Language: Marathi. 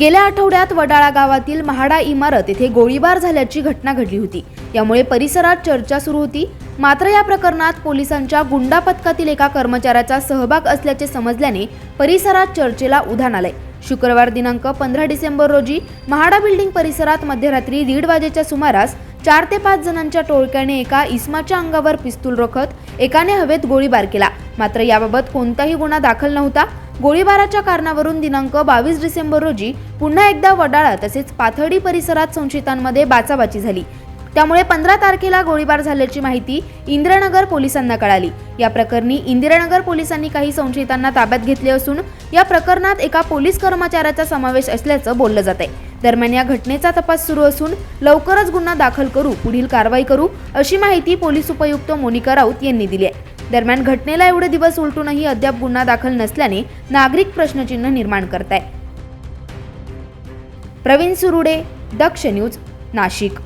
गेल्या आठवड्यात वडाळा गावातील महाडा इमारत येथे गोळीबार झाल्याची घटना घडली होती. यामुळे परिसरात चर्चा सुरू होती. मात्र या प्रकरणात पोलिसांच्या गुंडा पथकातील एका कर्मचाऱ्याचा सहभाग असल्याचे समजल्याने परिसरात चर्चेला उधाण आलंय. शुक्रवार दिनांक पंधरा डिसेंबर रोजी महाडा बिल्डिंग परिसरात मध्यरात्री दीड वाजेच्या सुमारास चार ते पाच जणांच्या टोळक्याने एका इस्माच्या अंगावर पिस्तूल रोखत एकाने हवेत गोळीबार केला. मात्र याबाबत कोणताही गुन्हा दाखल नव्हता. गोळीबाराच्या कारणावरून दिनांक बावीस डिसेंबर रोजी पुन्हा एकदा वडाळा तसेच पाथर्डी परिसरात संशयितांमध्ये बाचाबाची झाली. त्यामुळे पंधरा तारखेला गोळीबार झाल्याची माहिती इंदिरानगर पोलिसांना कळाली. या प्रकरणी इंदिरानगर पोलिसांनी काही संशयितांना ताब्यात घेतले असून या प्रकरणात एका पोलीस कर्मचाऱ्याचा समावेश असल्याचं बोललं जात आहे. दरम्यान या घटनेचा तपास सुरू असून लवकरच गुन्हा दाखल करू पुढील कारवाई करू अशी माहिती पोलीस उपयुक्त मोनिका राऊत यांनी दिली आहे. दरम्यान घटनेला एवढे दिवस उलटूनही अद्याप गुन्हा दाखल नसल्याने नागरिक प्रश्नचिन्ह निर्माण करताय प्रवीण सुरुडे दक्ष न्यूज नाशिक.